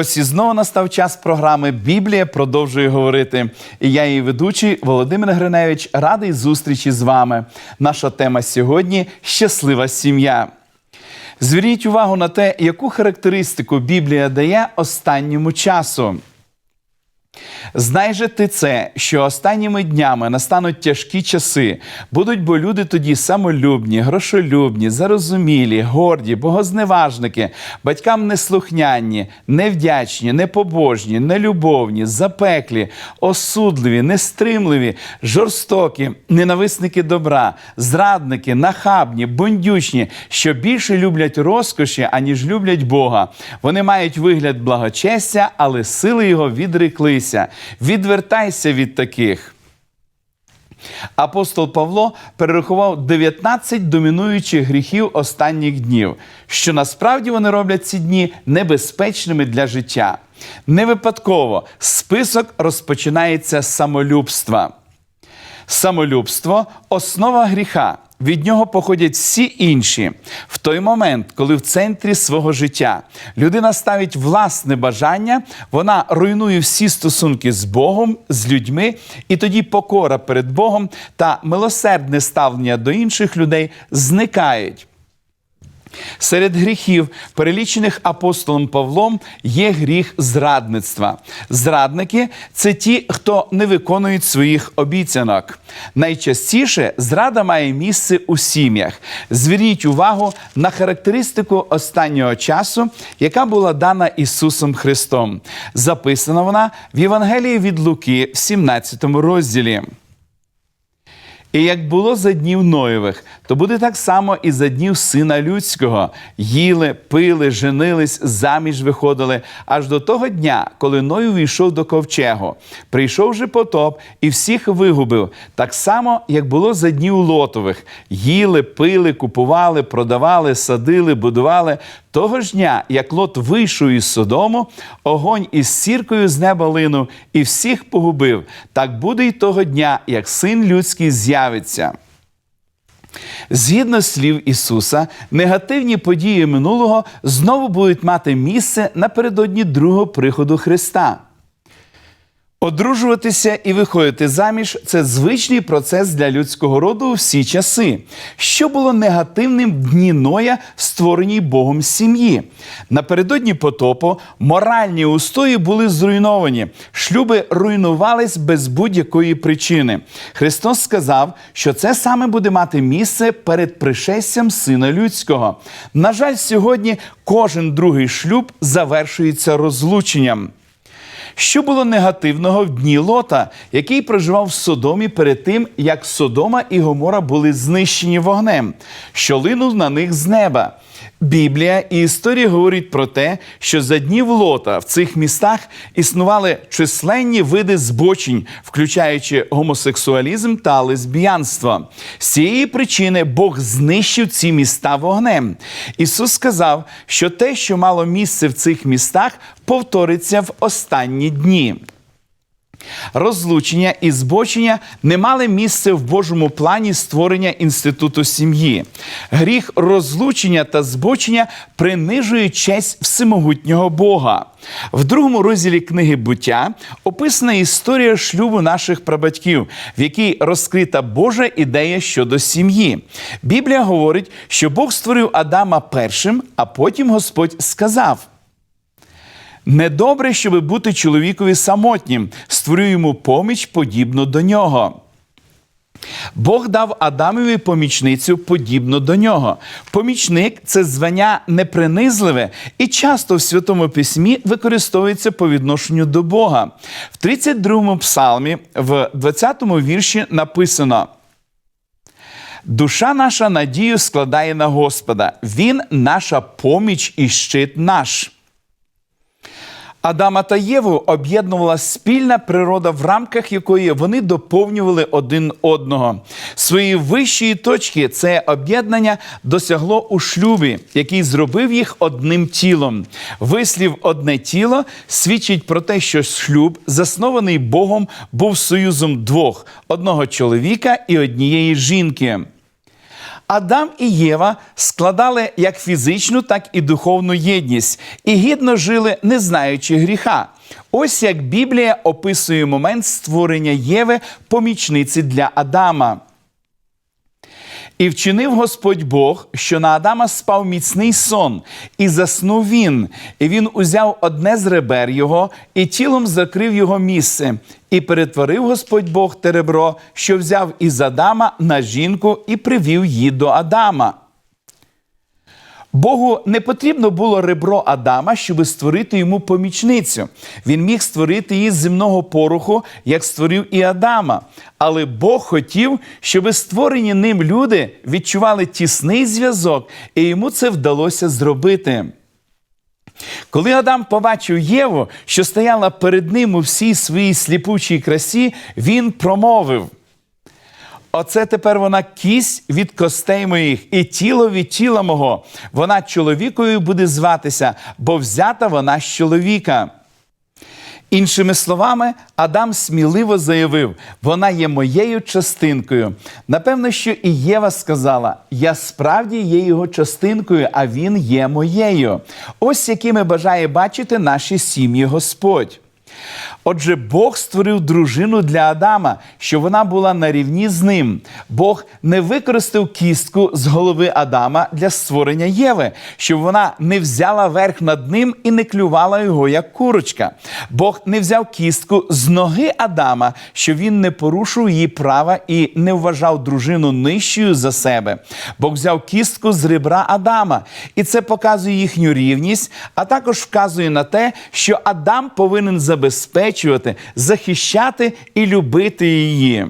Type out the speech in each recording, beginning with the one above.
Ось і знову настав час програми Біблія продовжує говорити. І я, її ведучий Володимир Гриневич, радий зустрічі з вами. Наша тема сьогодні щаслива сім'я. Зверніть увагу на те, яку характеристику Біблія дає останньому часу. Знай же ти це, що останніми днями настануть тяжкі часи. Будуть бо люди тоді самолюбні, грошолюбні, зарозумілі, горді, богозневажники, батькам неслухняні, невдячні, непобожні, нелюбовні, запеклі, осудливі, нестримливі, жорстокі, ненависники добра, зрадники, нахабні, бундючні, що більше люблять розкоші, аніж люблять Бога. Вони мають вигляд благочестя, але сили його відреклися. Відвертайся від таких. Апостол Павло перерахував 19 домінуючих гріхів останніх днів, що насправді вони роблять ці дні небезпечними для життя. Не випадково список розпочинається з самолюбства. Самолюбство основа гріха. Від нього походять всі інші. В той момент, коли в центрі свого життя людина ставить власне бажання, вона руйнує всі стосунки з Богом, з людьми, і тоді покора перед Богом та милосердне ставлення до інших людей зникають. Серед гріхів, перелічених апостолом Павлом, є гріх зрадництва. Зрадники це ті, хто не виконують своїх обіцянок. Найчастіше зрада має місце у сім'ях. Зверніть увагу на характеристику останнього часу, яка була дана Ісусом Христом. Записана вона в Євангелії від Луки в 17 розділі. І як було за днів Ноєвих, то буде так само і за днів сина людського. Їли, пили, женились, заміж виходили, аж до того дня, коли Ной увійшов до ковчегу. Прийшов же потоп і всіх вигубив, так само, як було за днів Лотових. Їли, пили, купували, продавали, садили, будували. Того ж дня, як лот вийшов із Содому, огонь із сіркою з неба линув і всіх погубив. Так буде й того дня, як син людський з'явиться. Згідно слів Ісуса, негативні події минулого знову будуть мати місце напередодні другого приходу Христа. Одружуватися і виходити заміж це звичний процес для людського роду у всі часи. Що було негативним в дні Ноя створеній Богом сім'ї? Напередодні потопу моральні устої були зруйновані, шлюби руйнувались без будь-якої причини. Христос сказав, що це саме буде мати місце перед пришестям Сина Людського. На жаль, сьогодні кожен другий шлюб завершується розлученням. Що було негативного в дні Лота, який проживав в Содомі перед тим, як Содома і Гомора були знищені вогнем, що линув на них з неба? Біблія і історія говорять про те, що за днів Лота в цих містах існували численні види збочень, включаючи гомосексуалізм та лесбіянство. З цієї причини Бог знищив ці міста вогнем. Ісус сказав, що те, що мало місце в цих містах, повториться в останні дні. Розлучення і збочення не мали місце в Божому плані створення інституту сім'ї. Гріх розлучення та збочення принижує честь всемогутнього Бога. В другому розділі книги буття описана історія шлюбу наших прабатьків, в якій розкрита Божа ідея щодо сім'ї. Біблія говорить, що Бог створив Адама першим, а потім Господь сказав. Недобре, щоб бути чоловікові самотнім, створю йому поміч подібну до нього. Бог дав Адамові помічницю подібно до нього. Помічник це звання непринизливе і часто в Святому Письмі використовується по відношенню до Бога. В 32-му псалмі, в 20-му вірші написано. Душа наша надію складає на Господа. Він наша поміч і щит наш. Адама та Єву об'єднувала спільна природа, в рамках якої вони доповнювали один одного. Свої вищої точки це об'єднання досягло у шлюбі, який зробив їх одним тілом. Вислів одне тіло свідчить про те, що шлюб, заснований Богом, був союзом двох: одного чоловіка і однієї жінки. Адам і Єва складали як фізичну, так і духовну єдність і гідно жили, не знаючи гріха. Ось як Біблія описує момент створення Єви помічниці для Адама. І вчинив Господь Бог, що на Адама спав міцний сон, і заснув він. І він узяв одне з ребер його, і тілом закрив його місце, і перетворив Господь Бог теребро, що взяв із Адама на жінку і привів її до Адама. Богу не потрібно було ребро Адама, щоб створити йому помічницю. Він міг створити її з земного пороху, як створив і Адама. Але Бог хотів, щоб створені ним люди відчували тісний зв'язок, і йому це вдалося зробити. Коли Адам побачив Єву, що стояла перед ним у всій своїй сліпучій красі, він промовив. Оце тепер вона кість від костей моїх і тіло від тіла мого. Вона чоловікою буде зватися, бо взята вона з чоловіка. Іншими словами, Адам сміливо заявив: вона є моєю частинкою. Напевно, що і Єва сказала: Я справді є його частинкою, а він є моєю. Ось якими бажає бачити наші сім'ї Господь. Отже, Бог створив дружину для Адама, щоб вона була на рівні з ним. Бог не використав кістку з голови Адама для створення Єви, щоб вона не взяла верх над ним і не клювала його як курочка. Бог не взяв кістку з ноги Адама, щоб він не порушив її права і не вважав дружину нижчою за себе. Бог взяв кістку з ребра Адама, і це показує їхню рівність, а також вказує на те, що Адам повинен забезпечити забезпечувати, захищати і любити її.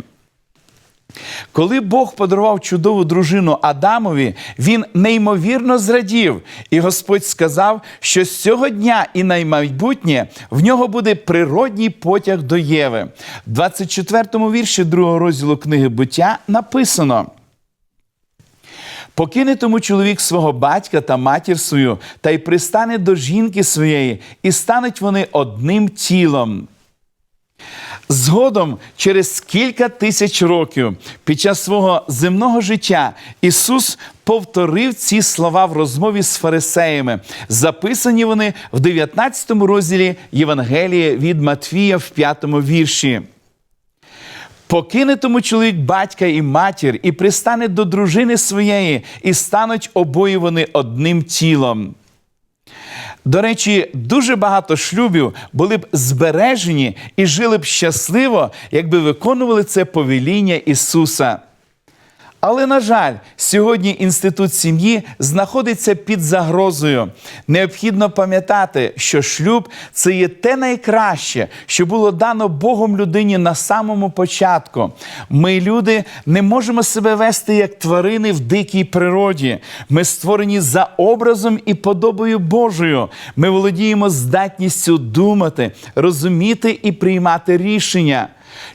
Коли Бог подарував чудову дружину Адамові, він неймовірно зрадів, і Господь сказав, що з цього дня і наймайбутнє в нього буде природній потяг до Єви. В 24 му вірші другого розділу книги буття написано. Покине тому чоловік свого батька та матір свою, та й пристане до жінки своєї, і стануть вони одним тілом. Згодом, через кілька тисяч років, під час свого земного життя, Ісус повторив ці слова в розмові з фарисеями. Записані вони в 19 розділі Євангелія від Матвія в 5 вірші. Покине тому чоловік батька і матір, і пристане до дружини своєї, і стануть обоє вони одним тілом. До речі, дуже багато шлюбів були б збережені і жили б щасливо, якби виконували це повеління Ісуса. Але, на жаль, сьогодні інститут сім'ї знаходиться під загрозою. Необхідно пам'ятати, що шлюб це є те найкраще, що було дано Богом людині на самому початку. Ми, люди, не можемо себе вести як тварини в дикій природі. Ми створені за образом і подобою Божою. Ми володіємо здатністю думати, розуміти і приймати рішення.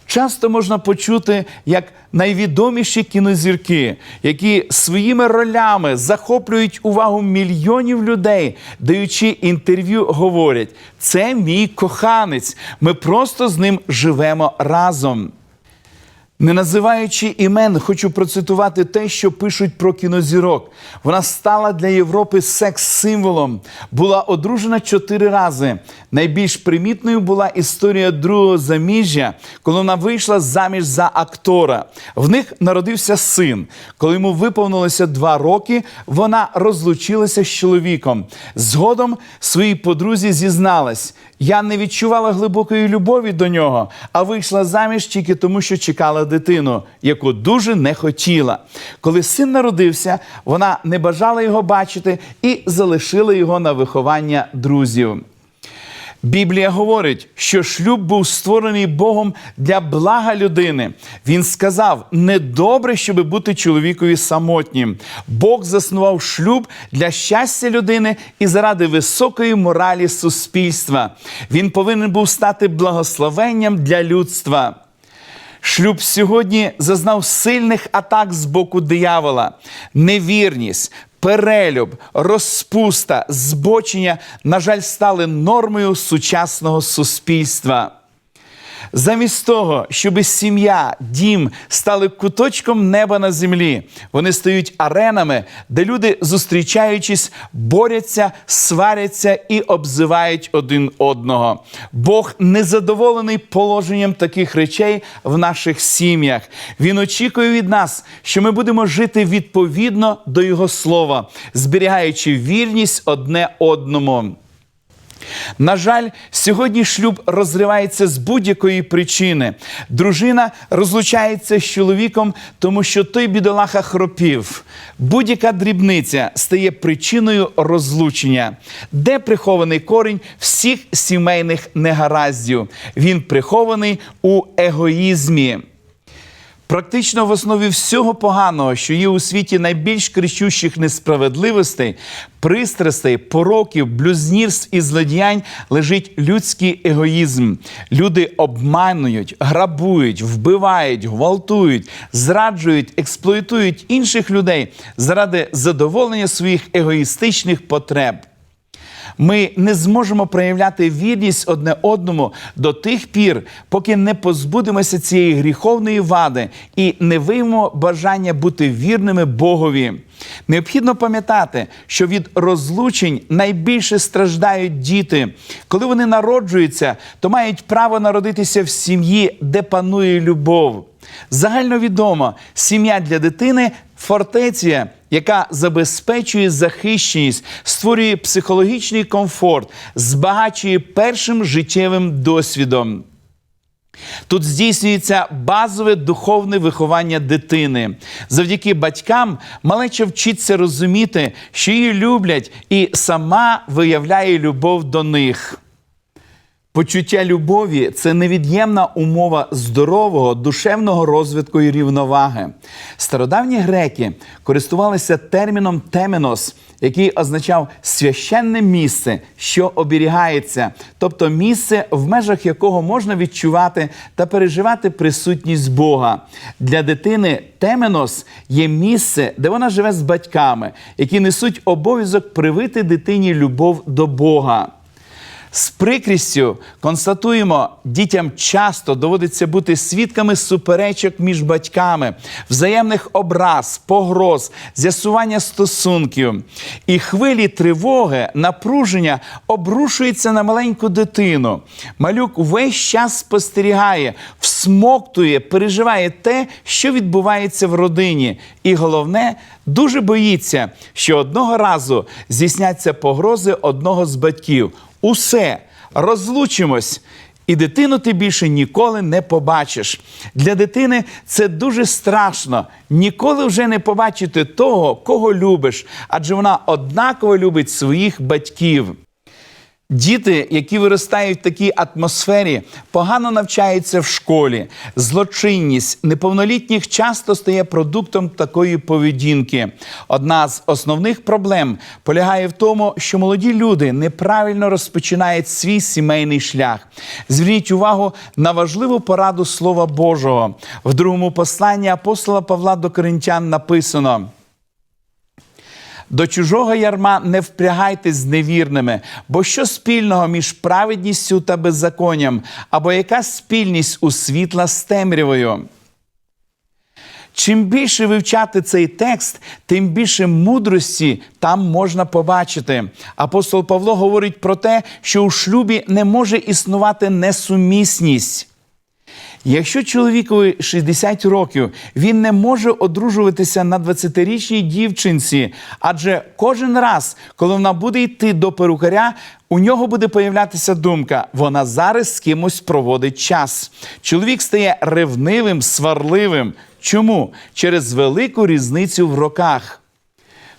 Часто можна почути, як найвідоміші кінозірки, які своїми ролями захоплюють увагу мільйонів людей, даючи інтерв'ю, говорять: це мій коханець, ми просто з ним живемо разом. Не називаючи імен, хочу процитувати те, що пишуть про кінозірок. Вона стала для Європи секс-символом, була одружена чотири рази. Найбільш примітною була історія другого заміжжя, коли вона вийшла заміж за актора. В них народився син. Коли йому виповнилося два роки, вона розлучилася з чоловіком. Згодом своїй подрузі зізналась: я не відчувала глибокої любові до нього, а вийшла заміж тільки тому, що чекала дитину, яку дуже не хотіла. Коли син народився, вона не бажала його бачити і залишила його на виховання друзів. Біблія говорить, що шлюб був створений Богом для блага людини. Він сказав: недобре, щоб бути чоловікові самотнім. Бог заснував шлюб для щастя людини і заради високої моралі суспільства. Він повинен був стати благословенням для людства. Шлюб сьогодні зазнав сильних атак з боку диявола, невірність, перелюб, розпуста, збочення, на жаль, стали нормою сучасного суспільства. Замість того, щоб сім'я, дім стали куточком неба на землі, вони стають аренами, де люди, зустрічаючись, борються, сваряться і обзивають один одного. Бог незадоволений положенням таких речей в наших сім'ях. Він очікує від нас, що ми будемо жити відповідно до Його слова, зберігаючи вірність одне одному. На жаль, сьогодні шлюб розривається з будь-якої причини. Дружина розлучається з чоловіком, тому що той бідолаха хропів. Будь-яка дрібниця стає причиною розлучення. Де прихований корінь всіх сімейних негараздів? Він прихований у егоїзмі. Практично в основі всього поганого, що є у світі найбільш кричущих несправедливостей, пристрастей, пороків, блюзнірств і злодіянь лежить людський егоїзм. Люди обманують, грабують, вбивають, гвалтують, зраджують, експлуатують інших людей заради задоволення своїх егоїстичних потреб. Ми не зможемо проявляти вірність одне одному до тих пір, поки не позбудемося цієї гріховної вади і не виймемо бажання бути вірними Богові. Необхідно пам'ятати, що від розлучень найбільше страждають діти. Коли вони народжуються, то мають право народитися в сім'ї, де панує любов. Загальновідомо, сім'я для дитини фортеця, яка забезпечує захищеність, створює психологічний комфорт, збагачує першим життєвим досвідом. Тут здійснюється базове духовне виховання дитини. Завдяки батькам малеча вчиться розуміти, що її люблять, і сама виявляє любов до них. Почуття любові це невід'ємна умова здорового душевного розвитку і рівноваги. Стародавні греки користувалися терміном теменос, який означав священне місце, що оберігається, тобто місце, в межах якого можна відчувати та переживати присутність Бога. Для дитини теменос є місце, де вона живе з батьками, які несуть обов'язок привити дитині любов до Бога. З прикрістю констатуємо, дітям часто доводиться бути свідками суперечок між батьками, взаємних образ, погроз, з'ясування стосунків. І хвилі тривоги, напруження обрушуються на маленьку дитину. Малюк весь час спостерігає, всмоктує, переживає те, що відбувається в родині. І головне, дуже боїться, що одного разу здійсняться погрози одного з батьків. Усе розлучимось. І дитину ти більше ніколи не побачиш. Для дитини це дуже страшно. Ніколи вже не побачити того, кого любиш, адже вона однаково любить своїх батьків. Діти, які виростають в такій атмосфері, погано навчаються в школі. Злочинність неповнолітніх часто стає продуктом такої поведінки. Одна з основних проблем полягає в тому, що молоді люди неправильно розпочинають свій сімейний шлях. Зверніть увагу на важливу пораду Слова Божого. В другому посланні апостола Павла до Коринтян написано. До чужого ярма не впрягайтесь з невірними, бо що спільного між праведністю та беззаконням, або яка спільність у світла з темрявою? Чим більше вивчати цей текст, тим більше мудрості там можна побачити. Апостол Павло говорить про те, що у шлюбі не може існувати несумісність. Якщо чоловікові 60 років, він не може одружуватися на 20-річній дівчинці, адже кожен раз, коли вона буде йти до перукаря, у нього буде появлятися думка: вона зараз з кимось проводить час. Чоловік стає ревнивим, сварливим. Чому? Через велику різницю в роках.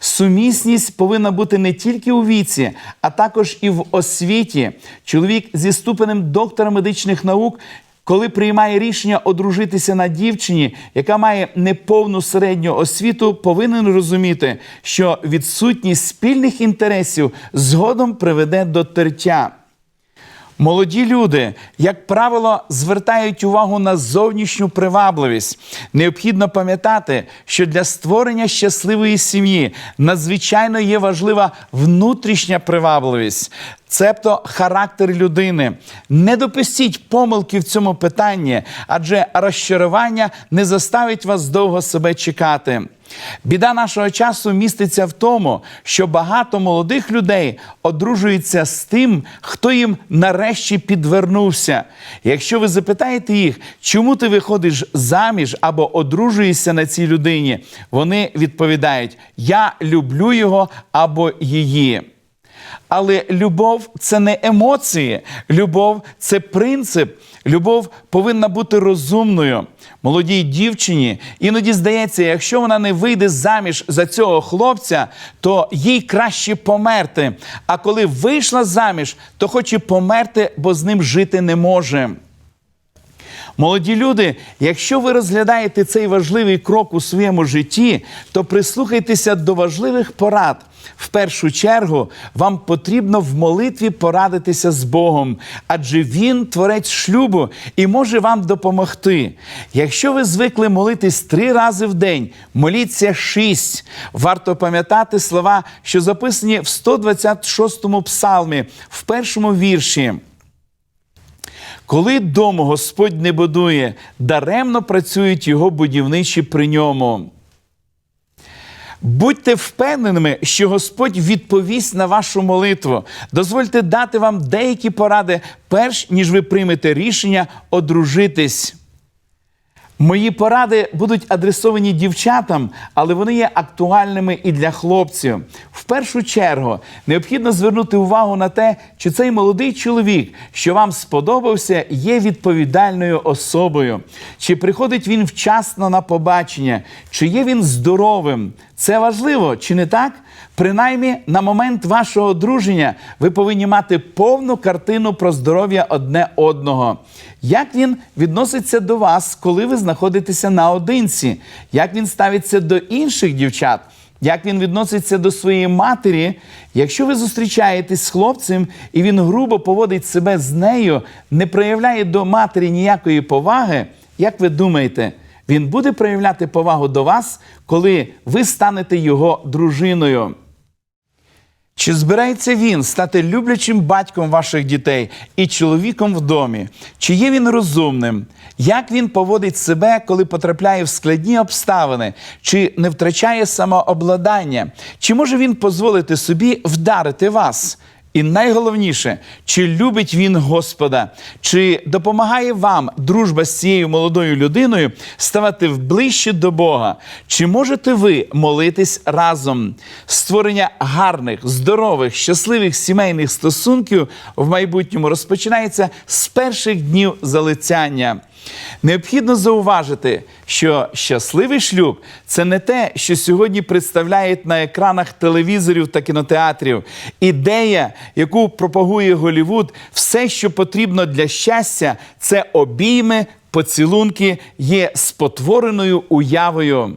Сумісність повинна бути не тільки у віці, а також і в освіті. Чоловік зі ступенем доктора медичних наук коли приймає рішення одружитися на дівчині, яка має неповну середню освіту, повинен розуміти, що відсутність спільних інтересів згодом приведе до тертя. Молоді люди, як правило, звертають увагу на зовнішню привабливість. Необхідно пам'ятати, що для створення щасливої сім'ї надзвичайно є важлива внутрішня привабливість. Цебто характер людини. Не допустіть помилки в цьому питанні, адже розчарування не заставить вас довго себе чекати. Біда нашого часу міститься в тому, що багато молодих людей одружуються з тим, хто їм нарешті підвернувся. Якщо ви запитаєте їх, чому ти виходиш заміж або одружуєшся на цій людині, вони відповідають: Я люблю його або її. Але любов це не емоції, любов це принцип. Любов повинна бути розумною. Молодій дівчині іноді здається, якщо вона не вийде заміж за цього хлопця, то їй краще померти. А коли вийшла заміж, то хоче померти, бо з ним жити не може. Молоді люди, якщо ви розглядаєте цей важливий крок у своєму житті, то прислухайтеся до важливих порад. В першу чергу вам потрібно в молитві порадитися з Богом, адже Він творець шлюбу і може вам допомогти. Якщо ви звикли молитись три рази в день, моліться шість. Варто пам'ятати слова, що записані в 126-му псалмі, в першому вірші. Коли дому Господь не будує, даремно працюють його будівничі при ньому. Будьте впевненими, що Господь відповість на вашу молитву. Дозвольте дати вам деякі поради, перш ніж ви приймете рішення одружитись. Мої поради будуть адресовані дівчатам, але вони є актуальними і для хлопців. В першу чергу необхідно звернути увагу на те, чи цей молодий чоловік, що вам сподобався, є відповідальною особою, чи приходить він вчасно на побачення, чи є він здоровим. Це важливо, чи не так? Принаймні, на момент вашого одруження ви повинні мати повну картину про здоров'я одне одного. Як він відноситься до вас, коли ви знаходитеся наодинці? Як він ставиться до інших дівчат? Як він відноситься до своєї матері? Якщо ви зустрічаєтесь з хлопцем і він грубо поводить себе з нею, не проявляє до матері ніякої поваги, як ви думаєте, він буде проявляти повагу до вас, коли ви станете його дружиною? Чи збирається він стати люблячим батьком ваших дітей і чоловіком в домі? Чи є він розумним? Як він поводить себе, коли потрапляє в складні обставини? Чи не втрачає самообладання? Чи може він дозволити собі вдарити вас? І найголовніше, чи любить він Господа, чи допомагає вам дружба з цією молодою людиною ставати ближче до Бога? Чи можете ви молитись разом? Створення гарних, здорових, щасливих сімейних стосунків в майбутньому розпочинається з перших днів залицяння. Необхідно зауважити, що щасливий шлюб це не те, що сьогодні представляють на екранах телевізорів та кінотеатрів. Ідея, яку пропагує Голівуд, все, що потрібно для щастя, це обійми, поцілунки, є спотвореною уявою.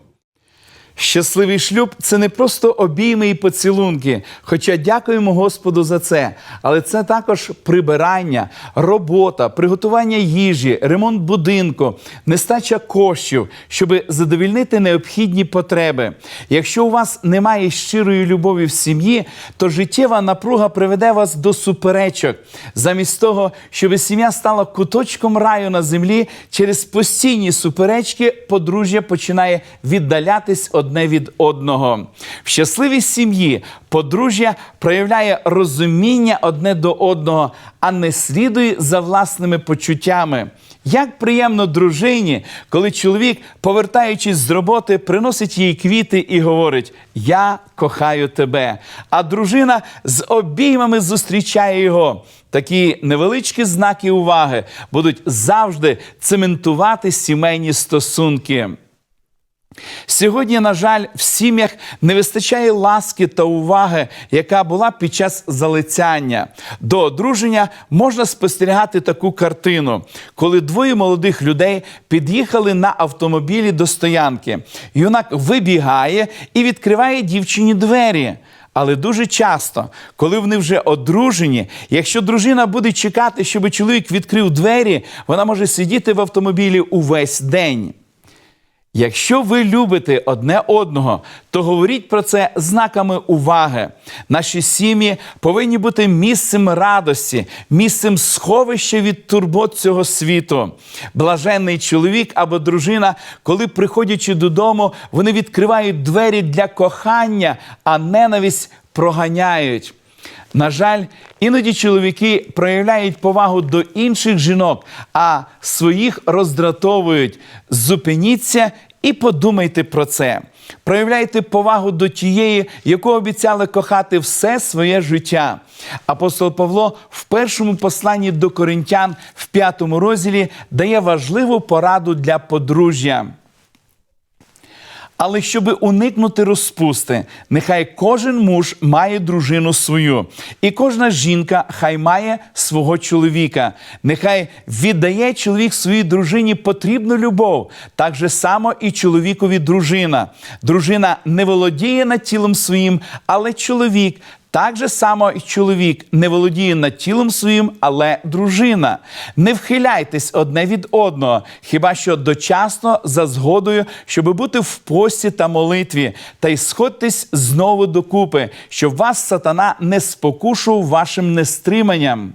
Щасливий шлюб це не просто обійми і поцілунки. Хоча дякуємо Господу за це. Але це також прибирання, робота, приготування їжі, ремонт будинку, нестача коштів, щоб задовільнити необхідні потреби. Якщо у вас немає щирої любові в сім'ї, то життєва напруга приведе вас до суперечок. Замість того, щоб сім'я стала куточком раю на землі, через постійні суперечки подружжя починає віддалятись одне від одного. В щасливій сім'ї подружжя проявляє розуміння одне до одного, а не слідує за власними почуттями. Як приємно дружині, коли чоловік, повертаючись з роботи, приносить їй квіти і говорить: Я кохаю тебе. А дружина з обіймами зустрічає його. Такі невеличкі знаки уваги будуть завжди цементувати сімейні стосунки. Сьогодні, на жаль, в сім'ях не вистачає ласки та уваги, яка була під час залицяння. До одруження можна спостерігати таку картину, коли двоє молодих людей під'їхали на автомобілі до стоянки. Юнак вибігає і відкриває дівчині двері. Але дуже часто, коли вони вже одружені, якщо дружина буде чекати, щоб чоловік відкрив двері, вона може сидіти в автомобілі увесь день. Якщо ви любите одне одного, то говоріть про це знаками уваги. Наші сім'ї повинні бути місцем радості, місцем сховища від турбот цього світу. Блаженний чоловік або дружина, коли приходячи додому, вони відкривають двері для кохання, а ненависть проганяють. На жаль, іноді чоловіки проявляють повагу до інших жінок, а своїх роздратовують. Зупиніться і подумайте про це. Проявляйте повагу до тієї, яку обіцяли кохати все своє життя. Апостол Павло в першому посланні до коринтян в п'ятому розділі дає важливу пораду для подружжя. Але щоб уникнути розпусти, нехай кожен муж має дружину свою, і кожна жінка хай має свого чоловіка. Нехай віддає чоловік своїй дружині потрібну любов, так же само і чоловікові дружина. Дружина не володіє над тілом своїм, але чоловік так же само і чоловік не володіє над тілом своїм, але дружина. Не вхиляйтесь одне від одного, хіба що дочасно за згодою, щоб бути в пості та молитві, та й сходьтесь знову докупи, щоб вас сатана не спокушував вашим нестриманням.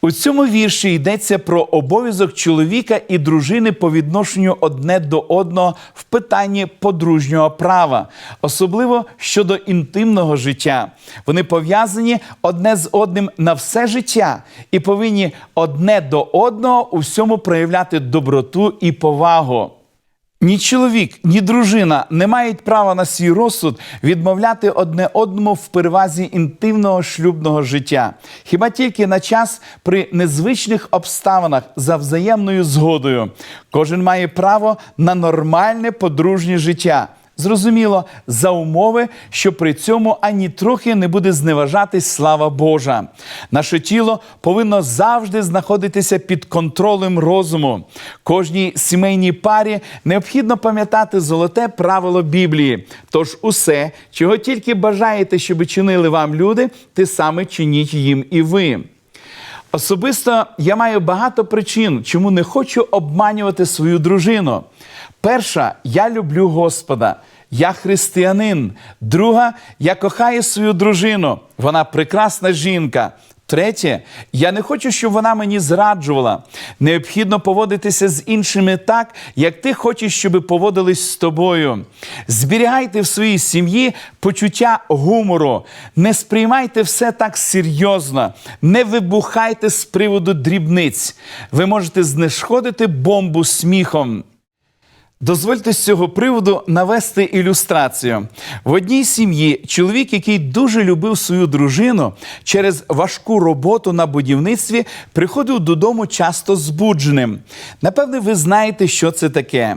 У цьому вірші йдеться про обов'язок чоловіка і дружини по відношенню одне до одного в питанні подружнього права, особливо щодо інтимного життя. Вони пов'язані одне з одним на все життя і повинні одне до одного у всьому проявляти доброту і повагу. Ні чоловік, ні дружина не мають права на свій розсуд відмовляти одне одному в перевазі інтимного шлюбного життя, хіба тільки на час при незвичних обставинах за взаємною згодою. Кожен має право на нормальне подружнє життя. Зрозуміло, за умови, що при цьому ані трохи не буде зневажатись слава Божа. Наше тіло повинно завжди знаходитися під контролем розуму. Кожній сімейній парі необхідно пам'ятати золоте правило Біблії. Тож усе, чого тільки бажаєте, щоб чинили вам люди, те саме чиніть їм і ви. Особисто я маю багато причин, чому не хочу обманювати свою дружину. Перша, я люблю Господа. Я християнин. Друга, я кохаю свою дружину. Вона прекрасна жінка. Третє, я не хочу, щоб вона мені зраджувала. Необхідно поводитися з іншими так, як ти хочеш, щоб поводились з тобою. Зберігайте в своїй сім'ї почуття гумору, не сприймайте все так серйозно, не вибухайте з приводу дрібниць. Ви можете знешкодити бомбу сміхом. Дозвольте з цього приводу навести ілюстрацію. В одній сім'ї чоловік, який дуже любив свою дружину, через важку роботу на будівництві приходив додому часто збудженим. Напевне, ви знаєте, що це таке.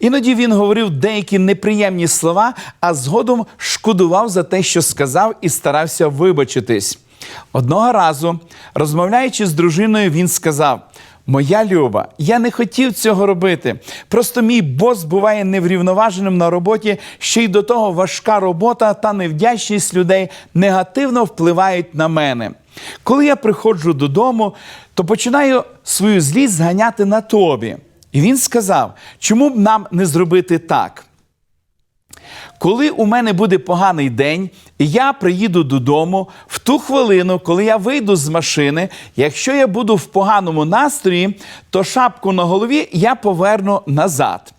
Іноді він говорив деякі неприємні слова, а згодом шкодував за те, що сказав, і старався вибачитись. Одного разу, розмовляючи з дружиною, він сказав. Моя люба, я не хотів цього робити. Просто мій бос буває неврівноваженим на роботі, ще й до того важка робота та невдячність людей негативно впливають на мене. Коли я приходжу додому, то починаю свою злість зганяти на тобі. І він сказав, чому б нам не зробити так? Коли у мене буде поганий день, і я приїду додому в ту хвилину, коли я вийду з машини, якщо я буду в поганому настрої, то шапку на голові я поверну назад.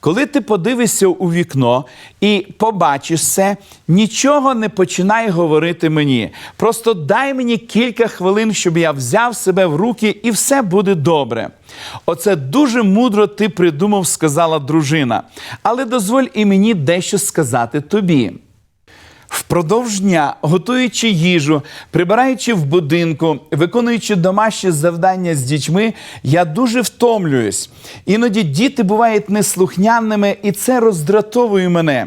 Коли ти подивишся у вікно і побачиш це, нічого не починай говорити мені. Просто дай мені кілька хвилин, щоб я взяв себе в руки, і все буде добре. Оце дуже мудро ти придумав, сказала дружина. Але дозволь і мені дещо сказати тобі. Впродовж дня, готуючи їжу, прибираючи в будинку, виконуючи домашні завдання з дітьми, я дуже втомлююсь. Іноді діти бувають неслухняними, і це роздратовує мене.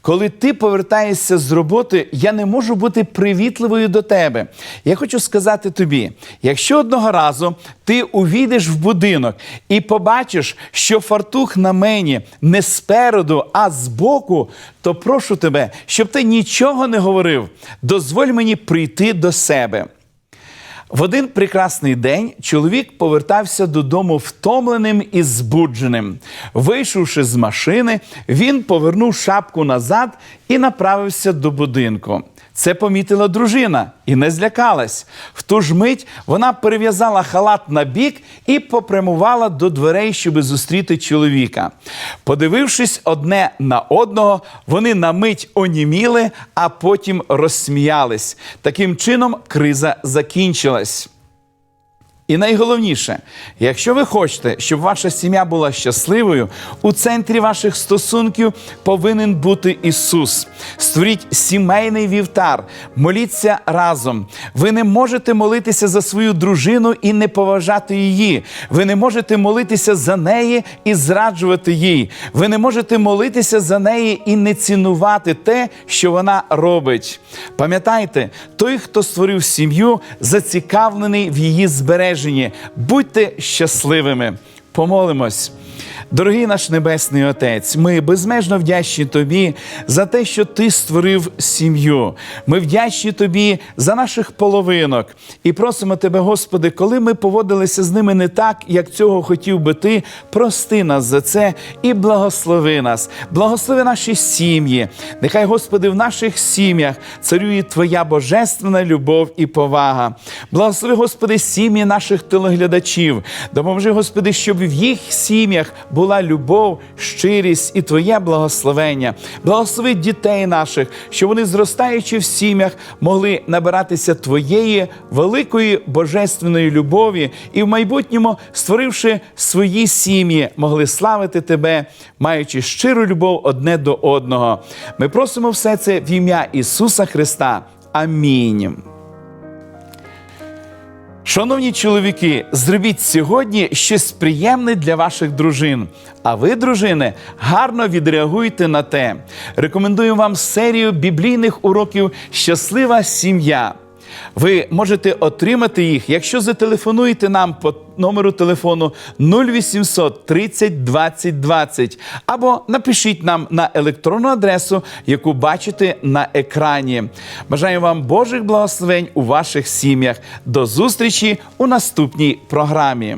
Коли ти повертаєшся з роботи, я не можу бути привітливою до тебе. Я хочу сказати тобі: якщо одного разу ти увійдеш в будинок і побачиш, що фартух на мені не спереду, а збоку, то прошу тебе, щоб ти нічого не говорив. Дозволь мені прийти до себе. В один прекрасний день чоловік повертався додому втомленим і збудженим. Вийшовши з машини, він повернув шапку назад і направився до будинку. Це помітила дружина і не злякалась. В ту ж мить вона перев'язала халат на бік і попрямувала до дверей, щоб зустріти чоловіка. Подивившись одне на одного, вони на мить оніміли, а потім розсміялись. Таким чином, криза закінчилась. І найголовніше, якщо ви хочете, щоб ваша сім'я була щасливою, у центрі ваших стосунків повинен бути Ісус. Створіть сімейний вівтар, моліться разом. Ви не можете молитися за свою дружину і не поважати її. Ви не можете молитися за неї і зраджувати їй. Ви не можете молитися за неї і не цінувати те, що вона робить. Пам'ятайте, той, хто створив сім'ю, зацікавлений в її збереженні. Будьте щасливими. Помолимось. Дорогий наш Небесний Отець, ми безмежно вдячні Тобі за те, що Ти створив сім'ю. Ми вдячні Тобі за наших половинок і просимо Тебе, Господи, коли ми поводилися з ними не так, як цього хотів би Ти, прости нас за це і благослови нас, благослови наші сім'ї. Нехай, Господи, в наших сім'ях царює Твоя божественна любов і повага. Благослови, Господи, сім'ї наших телеглядачів. Допоможи, Господи, щоб в їх сім'ях була любов, щирість і Твоє благословення. Благослови дітей наших, щоб вони, зростаючи в сім'ях, могли набиратися Твоєї великої божественної любові і в майбутньому, створивши свої сім'ї, могли славити Тебе, маючи щиру любов одне до одного. Ми просимо все це в ім'я Ісуса Христа. Амінь. Шановні чоловіки, зробіть сьогодні щось приємне для ваших дружин. А ви, дружини, гарно відреагуйте на те. Рекомендую вам серію біблійних уроків Щаслива сім'я. Ви можете отримати їх, якщо зателефонуєте нам по номеру телефону 0800 30 20 20 або напишіть нам на електронну адресу, яку бачите на екрані. Бажаю вам Божих благословень у ваших сім'ях. До зустрічі у наступній програмі.